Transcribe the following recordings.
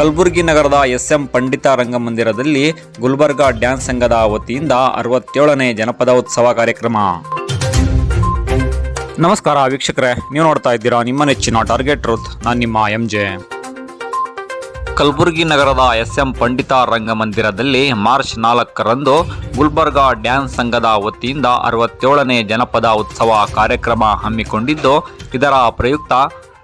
ಕಲಬುರಗಿ ನಗರದ ಎಸ್ಎಂ ಪಂಡಿತ ರಂಗಮಂದಿರದಲ್ಲಿ ಗುಲ್ಬರ್ಗಾ ಡ್ಯಾನ್ಸ್ ಸಂಘದ ವತಿಯಿಂದ ಅರವತ್ತೇಳನೇ ಜನಪದ ಉತ್ಸವ ಕಾರ್ಯಕ್ರಮ. ನಮಸ್ಕಾರ ವೀಕ್ಷಕರೇ, ನೀವು ನೋಡ್ತಾ ಇದ್ದೀರಾ ನಿಮ್ಮ ನೆಚ್ಚಿನ ಟಾರ್ಗೆಟ್ ರೂತ್ ನಾನು ನಿಮ್ಮ ಎಂ ಜೆ ಕಲಬುರಗಿ ನಗರದ ಎಸ್ಎಂ ಪಂಡಿತ ರಂಗಮಂದಿರದಲ್ಲಿ ಮಾರ್ಚ್ ನಾಲ್ಕರಂದು ಗುಲ್ಬರ್ಗಾ ಡ್ಯಾನ್ಸ್ ಸಂಘದ ವತಿಯಿಂದ ಅರವತ್ತೇಳನೇ ಜನಪದ ಉತ್ಸವ ಕಾರ್ಯಕ್ರಮ ಹಮ್ಮಿಕೊಂಡಿದ್ದು, ಇದರ ಪ್ರಯುಕ್ತ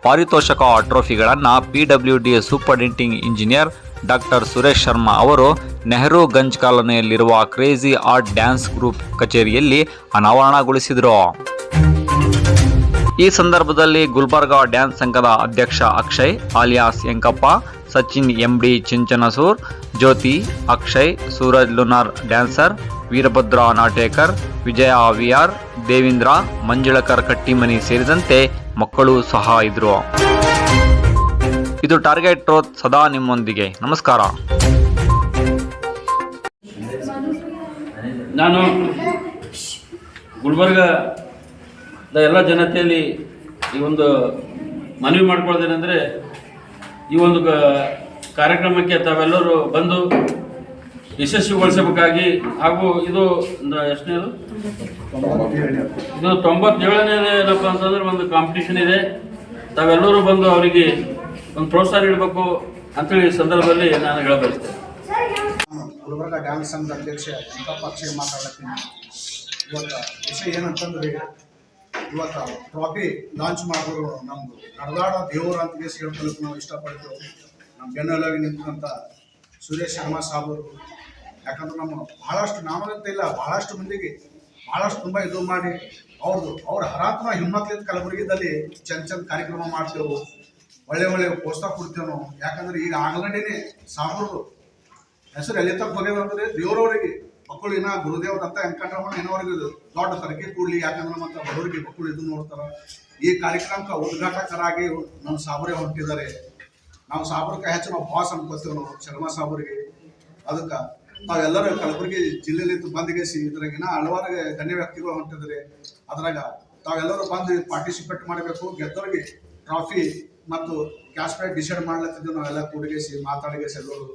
ಪಾರಿತೋಷಕ ಟ್ರೋಫಿಗಳನ್ನು P W D superintending engineer doctor Suresh Sharma ಅವರು ನೆಹರು ಗಂಜ್ ಕಾಲೋನಿಯಲ್ಲಿರುವ ಕ್ರೇಜಿ ಆರ್ಟ್ ಡ್ಯಾನ್ಸ್ ಗ್ರೂಪ್ ಕಚೇರಿಯಲ್ಲಿ ಅನಾವರಣಗೊಳಿಸಿದರು. ಈ ಸಂದರ್ಭದಲ್ಲಿ ಗುಲ್ಬರ್ಗಾ ಡ್ಯಾನ್ಸ್ ಸಂಘದ ಅಧ್ಯಕ್ಷ Akshay alias Yankappa Sachin MD Chinchansur, Jyoti Akshay, Suraj lunar dancer, Veerabhadra Natekar, Vijaya VR, Devindra, Manjulakar Kattimani ಸೇರಿದಂತೆ ಮಕ್ಕಳು ಸಹ ಇದ್ರು. ಇದು ಟಾರ್ಗೆಟ್ ಟ್ರೋತ್ ಸದಾ ನಿಮ್ಮೊಂದಿಗೆ. ನಮಸ್ಕಾರ. ನಾನು ಗುಲ್ಬರ್ಗದ ಎಲ್ಲ ಜನತೆಯಲ್ಲಿ ಈ ಒಂದು ಮನವಿ ಮಾಡ್ಕೊಳ್ತೇನೆಂದರೆ ಈ ಒಂದು ಕಾರ್ಯಕ್ರಮಕ್ಕೆ ತಾವೆಲ್ಲರೂ ಬಂದು ಯಶಸ್ವಿಗೊಳಿಸಬೇಕಾಗಿ ಹಾಗೂ ಇದು ಒಂದು ಎಷ್ಟನೇದು? ಇದು ತೊಂಬತ್ತೇಳನೇದು ಏನಪ್ಪ ಅಂತಂದ್ರೆ ಒಂದು ಕಾಂಪಿಟೇಷನ್ ಇದೆ. ತಾವೆಲ್ಲರೂ ಬಂದು ಅವರಿಗೆ ಒಂದು ಪ್ರೋತ್ಸಾಹ ನೀಡಬೇಕು ಅಂತೇಳಿ ಸಂದರ್ಭದಲ್ಲಿ ನಾನು ಹೇಳಬಯಸ್ತೇನೆ. ಗುಲ್ಬರ್ಗ ಡ್ಯಾನ್ಸ್ ಸಂಘದ ಅಧ್ಯಕ್ಷ ಅಕ್ಷಯ್ ಮಾತಾಡತ್ತೀನಿ ಇವತ್ತು ವಿಷಯ ಏನಂತಂದ್ರೆ ಇವತ್ತು ಟ್ರಾಫಿ ಲಾಂಚ್ ಮಾಡೋರು ನಮ್ದು ನಡೆದಾಡ ದೇವರು ಅಂತ ಹೇಳ್ಕೊಳ್ಳೋಕೆ ನಾವು ಇಷ್ಟಪಡ್ತೇವೆ. ನಮ್ಮ ಬೆನ್ನೆಲಾಗಿ ನಿಂತಂಥ ಸುರೇಶ್ ಶರ್ಮಾ ಸಾಬರು ಯಾಕಂದ್ರೆ ನಮ್ಮ ಬಹಳಷ್ಟು ನಾಮಗಂತ ಇಲ್ಲ, ಬಹಳಷ್ಟು ಮಂದಿಗೆ ಬಹಳಷ್ಟು ತುಂಬ ಇದು ಮಾಡಿ ಅವ್ರದ್ದು ಅವ್ರ ಹರಾತ್ಮ ಹಿಮ್ಮತ್ಲಿದ್ದ ಕಲಬುರಗಿದಲ್ಲಿ ಚಂದ ಚಂದ ಕಾರ್ಯಕ್ರಮ ಮಾಡ್ತೇವೆ, ಒಳ್ಳೆ ಒಳ್ಳೆ ಪ್ರೋತ್ಸಾಹ ಕೊಡ್ತೇವೆ ಯಾಕಂದ್ರೆ ಈಗ ಆಗ್ಲೇ ಸಾಬರು ಹೆಸರು ಎಲ್ಲಿ ತಕ್ಕ ಹೋಗ್ಯದಂದ್ರೆ ದೇವರವರಿಗೆ. ಮಕ್ಕಳು ಇನ್ನ ಗುರುದೇವ್ ದತ್ತ ವೆಂಕಟರಮಣ ಏನವರಿಗೆ ದೊಡ್ಡ ತರಕೆ ಕೂಡ್ಲಿ, ಯಾಕಂದ್ರೆ ಮತ್ತೆ ಬಡವರಿಗೆ ಮಕ್ಕಳು ಇದು ನೋಡ್ತಾರ. ಈ ಕಾರ್ಯಕ್ರಮಕ್ಕೆ ಉದ್ಘಾಟಕರಾಗಿ ನಮ್ಮ ಸಾಬರೇ ಹೊಂಟಿದ್ದಾರೆ. ನಾವು ಸಾಬರಕ್ಕೆ ಹೆಚ್ಚು ನಾವು ಬಾಸ್ ಅನ್ಕೋತೀವಿ ನಾವು, ಶರ್ಮಾ ಸಾಬರಿಗೆ. ಅದಕ್ಕೆ ತಾವೆಲ್ಲರೂ ಕಲಬುರಗಿ ಜಿಲ್ಲೆಯಲ್ಲಿ ಬಂದ್ಗೆಸಿ ಇದ್ರಾಗಿನ ಹಲವಾರು ಗಣ್ಯ ವ್ಯಕ್ತಿಗಳು ಹೊಂಟಿದ್ರಿ ಅದ್ರಾಗ ತಾವೆಲ್ಲರೂ ಬಂದು ಪಾರ್ಟಿಸಿಪೇಟ್ ಮಾಡಬೇಕು, ಗೆದ್ದವ್ರಿಗೆ ಟ್ರಾಫಿ ಮತ್ತು ಕ್ಯಾಶ್ ಪ್ರೈಸ್ ಡಿಸೈಡ್ ಮಾಡ್ಲತ್ತಿದ್ದು ನಾವೆಲ್ಲ ಕೂಡಿಗೆಸಿ, ಮಾತಾಡಿಗೆಸಿ ಎಲ್ಲರೂ.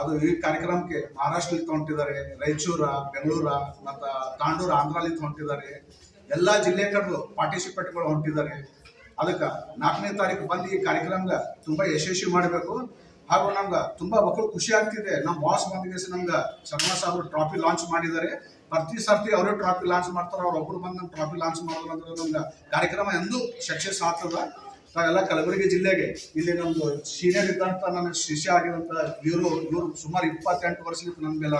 ಅದು ಈ ಕಾರ್ಯಕ್ರಮಕ್ಕೆ ಮಹಾರಾಷ್ಟ್ರದಲ್ಲಿ ಹೊಂಟಿದ್ದಾರೆ ರಾಯಚೂರ, ಬೆಂಗಳೂರ ಮತ್ತು ತಾಂಡೂರು ಆಂಧ್ರಲ್ಲಿ ಹೊಂಟಿದ್ದಾರೆ ಎಲ್ಲ ಜಿಲ್ಲೆ ಪಾರ್ಟಿಸಿಪೇಟ್ ಪಾರ್ಟಿಸಿಪೇಟ್ಗಳು ಹೊಂಟಿದ್ದಾರೆ. ಅದಕ್ಕೆ ನಾಲ್ಕನೇ ತಾರೀಕು ಬಂದು ಈ ಕಾರ್ಯಕ್ರಮದ ತುಂಬ ಯಶಸ್ವಿ ಮಾಡಬೇಕು. ಹಾಗೂ ನಮ್ಗೆ ತುಂಬಾ ಮಕ್ಕಳು ಖುಷಿ ಆಗ್ತಿದೆ. ನಮ್ಮ ಬಾಸ್ ಬಂದಿದೆ ನಮ್ಗೆ ಶರ್ಮಾ ಅವರು ಟ್ರಾಫಿ ಲಾಂಚ್ ಮಾಡಿದ್ದಾರೆ. ಪ್ರತಿ ಸರ್ತಿ ಅವರೇ ಟ್ರಾಫಿ ಲಾಂಚ್ ಮಾಡ್ತಾರೆ, ಅವ್ರು ಒಬ್ರು ಬಂದು ನಮ್ಮ ಟ್ರಾಫಿ ಲಾಂಚ್ ಮಾಡೋದು ಅಂದ್ರೆ ನಮ್ಗೆ ಕಾರ್ಯಕ್ರಮ ಎಂದೂ ಸಕ್ಸಸ್ ಆಗ್ತದ. ಎಲ್ಲ ಕಲಬುರಗಿ ಜಿಲ್ಲೆಗೆ, ಇಲ್ಲಿ ನಮ್ದು ಸೀನಿಯರ್ ಇದ್ದಂತ ನನ್ನ ಶಿಷ್ಯ ಆಗಿರುವಂತ ಇವರು ಇವರು ಸುಮಾರು ಇಪ್ಪತ್ತೆಂಟು ವರ್ಷದಿಂದ ನನ್ನ ಮೇಲೆ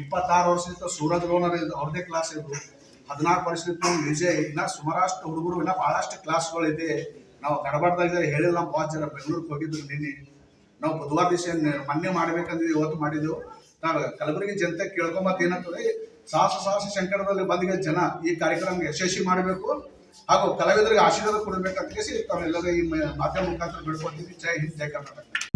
ಇಪ್ಪತ್ತಾರು ವರ್ಷದಿಂದ ಸೂರಜ್ ರೋನರ್ ಅವ್ರದೇ ಕ್ಲಾಸ್ ಇದ್ರು. ಹದಿನಾಲ್ಕು ವರ್ಷದಿಂದ ನಮ್ಮ ವಿಜಯ್, ಇನ್ನ ಸುಮಾರಷ್ಟು ಹುಡುಗರು, ಇನ್ನ ಬಹಳಷ್ಟು ಕ್ಲಾಸ್ಗಳು ಇದೆ ನಾವು ಗಡಬಡ್ದಾಗ ಹೇಳಿಲ್ಲ, ನಮ್ಮ ಬಾಸ್ ಜನ ಬೆಂಗಳೂರಿಗೆ ಹೋಗಿದ್ರು ನಿನ್ನೆ. ನಾವು ಬುಧವಾರ ದಿವಸ ಮೊನ್ನೆ ಮಾಡ್ಬೇಕಂದ್ರೆ ಇವತ್ತು ಮಾಡಿದೆವು. ನಾವು ಕಲಬುರಗಿ ಜನತೆ ಕೇಳ್ಕೊಂಬತ್ ಏನಂತಂದ್ರೆ ಸಾಹಸ ಸಾಹಸ ಶಂಕರದಲ್ಲಿ ಬಂದಿಗೆ ಜನ ಈ ಕಾರ್ಯಕ್ರಮ ಯಶಸ್ವಿ ಮಾಡಬೇಕು. ಹಾಗೂ ಕಲಾವಿದರಿಗೆ ಆಶೀರ್ವಾದ ಕೊಡಬೇಕಂತ ಹೇಳಿ ತಾವೆಲ್ಲರೂ ಈ ಮಾಧ್ಯಮ ಮುಖಾಂತರ ಬಿಡ್ಕೊಡ್ತೀವಿ ಜೈ ಹಿಂದ್, ಜೈ ಕರ್ನಾಟಕ.